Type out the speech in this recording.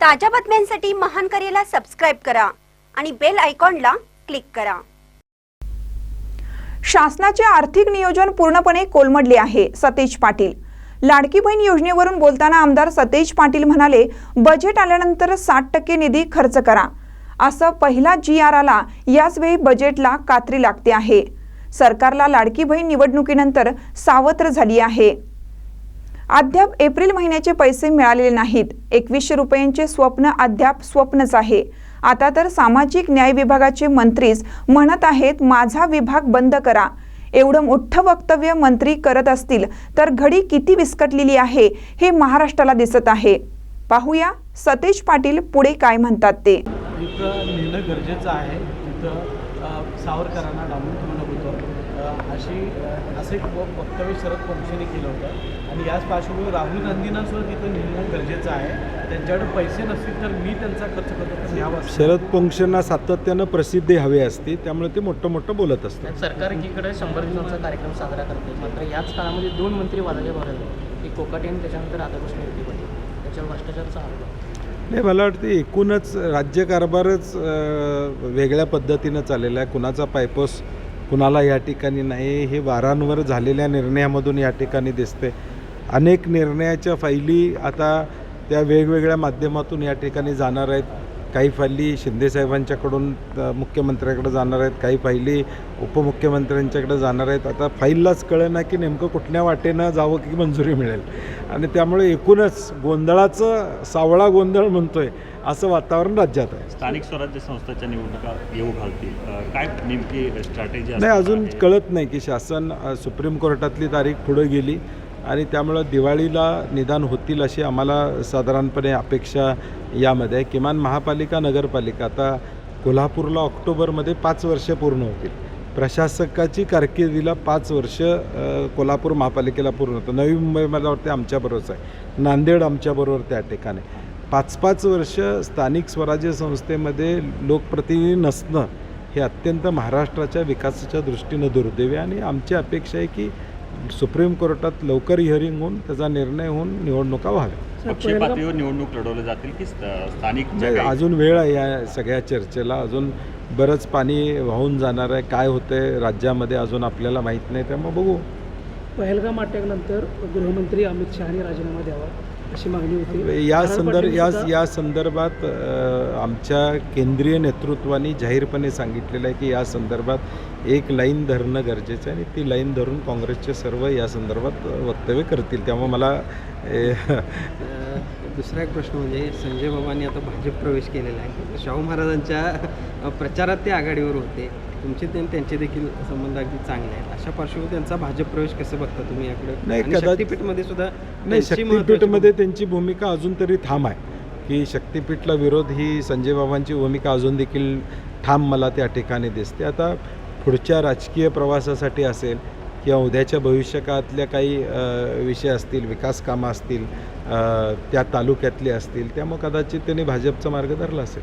ताज्या बातम्यांसाठी महान करेला सबस्क्राईब करा आणि बेल आयकॉनला क्लिक करा. शासनाचे आर्थिक नियोजन पूर्णपणे कोलमडले आहे सतेज पाटील. लाडकी बहीण योजनेवरून बोलताना आमदार सतेज पाटील म्हणाले बजेट आल्यानंतर साठ टक्के निधी खर्च करा. असं पहिला जी आर आला याचवेळी बजेटला कात्री लागते आहे. सरकारला लाडकी बहीण निवडणुकीनंतर सावत्र झाली आहे. अद्याप एप्रिल महिन्याचे पैसे मिळालेले नाहीत. एकवीसशे रुपयांचे स्वप्न अद्याप स्वप्नच आहे. आता तर सामाजिक न्याय विभागाचे मंत्रीच म्हणत आहेत माझा विभाग बंद करा. एवढं मोठं वक्तव्य मंत्री करत असतील तर घडी किती विस्कटलेली आहे हे महाराष्ट्राला दिसत आहे. पाहूया सतेज पाटील पुढे काय म्हणतात ते. गरजेचं आहे. सावरकरांना अशी असं एक वक्तव्य शरद पक्षाने केलं होतं. आणि याच पार्श्वभूमीवर राहुल गांधींना सुद्धा तिथं लिहिणं गरजेचं आहे. त्यांच्याकडे पैसे नसतील तर मी त्यांचा खर्च करतो. न्यावा शरद पंक्षांना सातत्यानं प्रसिद्धी हवी असते त्यामुळे ते मोठं मोठं बोलत असतात. सरकार एकीकडे शंभर दिवसांचा कार्यक्रम साजरा करते. मात्र याच काळामध्ये दोन मंत्री वादाच्या भरायला एक कोकाटे आणि त्याच्यानंतर राधाकृष्ण युती पडली त्याच्यावर भ्रष्टाचारचा आरोप. नाही मला वाटतं एकूणच राज्यकारभारच वेगळ्या पद्धतीनं चाललेला आहे. कुणाचा पायपोस कुणाला या ठिकाणी नाही हे वारांवर झालेल्या निर्णयामधून या ठिकाणी दिसते. अनेक निर्णयाच्या फायली आता त्या वेगवेगळ्या माध्यमातून या ठिकाणी जाणार आहेत. काही फायली शिंदेसाहेबांच्याकडून मुख्यमंत्र्याकडे जाणार आहेत काही फायली उपमुख्यमंत्र्यांच्याकडे जाणार आहेत. आता फाईललाच कळलं ना की नेमकं कुठल्या वाटेनं जावं की मंजुरी मिळेल. आणि त्यामुळे एकूणच गोंधळाचं सावळा गोंधळ म्हणतोय असं वातावरण राज्यात आहे. स्थानिक स्वराज्य संस्थाच्या निवडणुका येऊ घालतील. काय नेमकी स्ट्रॅटेजी नाही अजून कळत नाही की शासन सुप्रीम कोर्टातली तारीख पुढे गेली. आणि त्यामुळं दिवाळीला निदान होतील अशी आम्हाला साधारणपणे अपेक्षा यामध्ये. आहे किमान महापालिका नगरपालिका. आता कोल्हापूरला ऑक्टोबरमध्ये पाच वर्ष पूर्ण होतील. प्रशासकाची कारकिर्दीला पाच वर्ष कोल्हापूर महापालिकेला पूर्ण होतं. नवी मुंबई मला वाटते आमच्याबरोबरच आहे. नांदेड आमच्याबरोबर त्या ठिकाणी. पाच पाच वर्ष स्थानिक स्वराज्य संस्थेमध्ये लोकप्रतिनिधी नसणं हे अत्यंत महाराष्ट्राच्या विकासाच्या दृष्टीनं दुर्दैवी आहे आणि आमची अपेक्षा आहे की सुप्रीम कोर्टात लवकर हिअरिंग होऊन त्याचा निर्णय होऊन निवडणुका व्हाव्या. पक्षीय पातळीवर निवडणूक लढवल्या जातील की स्थानिक अजून वेळ आहे या सगळ्या चर्चेला. अजून बरंच पाणी वाहून जाणार आहे. काय होतंय राज्यामध्ये अजून आपल्याला माहीत नाही. त्यामुळे बघू. पहलगाम अटॅकनंतर गृहमंत्री अमित शहानी राजीनामा द्यावा. अशी मागणी होती. या संदर्भ या या संदर्भात आमच्या केंद्रीय नेतृत्वाने जाहीरपने सांगितलेलं आहे की या संदर्भात एक लाईन धरणं गरजेचं आहे आणि ती लाईन धरून काँग्रेसचे सर्व या संदर्भात वक्तव्य करतील. त्यामुळे मला दुसरा एक प्रश्न म्हणजे संजय बाबांनी आता भाजप प्रवेश केलेला आहे. शाहू महाराजांच्या प्रचारात ते आघाडीवर होते. तुमचे ते त्यांचे देखील संबंध अगदी चांगले आहेत. अशा पार्श्वभूमीवर त्यांचा भाजप प्रवेश कसं बघता तुम्ही याकडे? नाही, शक्तीपीठमध्ये सुद्धा नाही शक्तीपीठमध्ये त्यांची भूमिका अजून तरी ठाम आहे. की शक्तीपीठला विरोध ही संजय बाबांची भूमिका अजून देखील ठाम मला त्या ठिकाणी दिसते. आता पुढच्या राजकीय प्रवासासाठी असेल किंवा उद्याच्या भविष्यकाळातल्या काही विषय असतील विकास कामं असतील त्या तालुक्यातले असतील त्यामुळे कदाचित त्यांनी भाजपचा मार्ग धरला असेल.